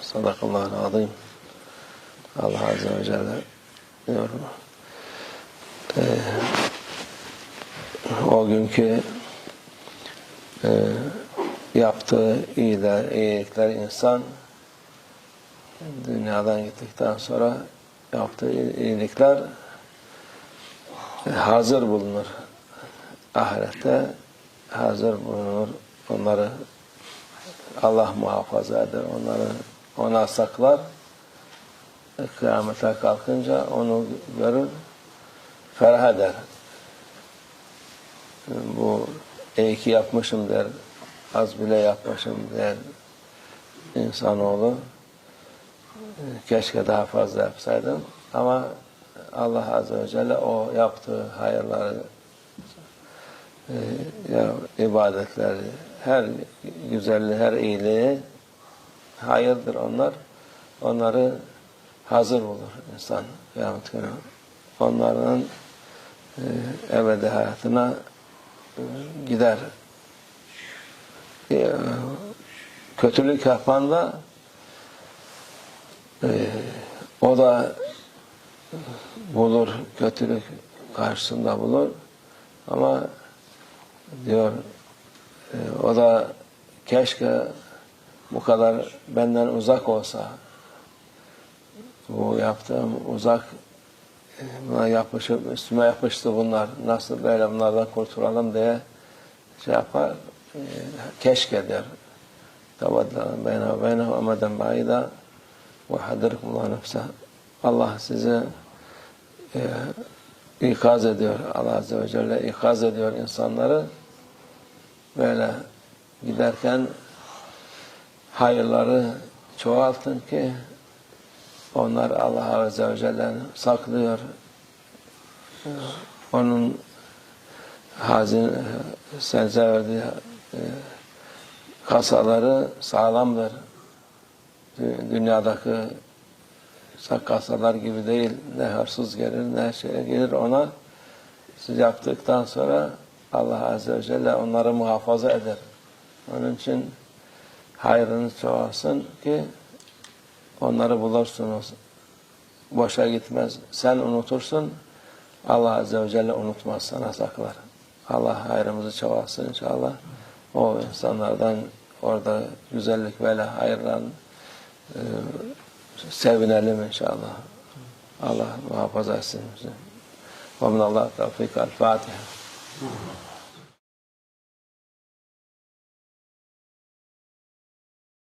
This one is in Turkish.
Sadakallahu azim. Allah Azze ve Celle diyorum. Ee, o günkü e, yaptığı iyiler, iyilikler insan dünyadan gittikten sonra yaptığı iyilikler e, hazır bulunur. Ahirette hazır bulunur. Onları Allah muhafaza eder. Onları ona saklar. Kıyamete kalkınca onu görür. Ferah eder. Bu iyi ki yapmışım der. Az bile yapmışım der. insanoğlu. Keşke daha fazla yapsaydım. Ama Allah Azze ve Celle o yaptığı hayırları e, ya, ibadetleri, her güzelliği, her iyiliği hayırdır onlar. Onları hazır bulur insan kıyamet günü. Onların e, ebedi hayatına e, gider. E, kötülük yapan e, o da bulur, kötülük karşısında bulur. Ama diyor e, o da keşke bu kadar benden uzak olsa bu yaptığım uzak e, buna yapışıp üstüme yapıştı bunlar nasıl böyle bunlardan kurtulalım diye şey yapar e, keşke der. Tavaddan beyne ve beyne emeden baida ve hadirikumullah Allah sizi e, ikaz ediyor. Allah Azze ve Celle ikaz ediyor insanları. Böyle giderken hayırları çoğaltın ki onlar Allah Azze ve Celle'ni saklıyor. Onun hazin sense verdiği e, kasaları sağlamdır. Dü- Dünyadaki kasalar gibi değil. Ne hırsız gelir ne şey gelir ona. Siz yaptıktan sonra Allah Azze ve Celle onları muhafaza eder. Onun için hayrınız çoğalsın ki onları bulursunuz. Boşa gitmez. Sen unutursun. Allah Azze ve Celle unutmaz sana saklar. Allah hayrımızı çoğalsın inşallah. O insanlardan orada güzellik böyle hayırlan e, sevinelim inşallah. Allah muhafaza etsin bizi. Ve minallah tevfik. El Fatiha.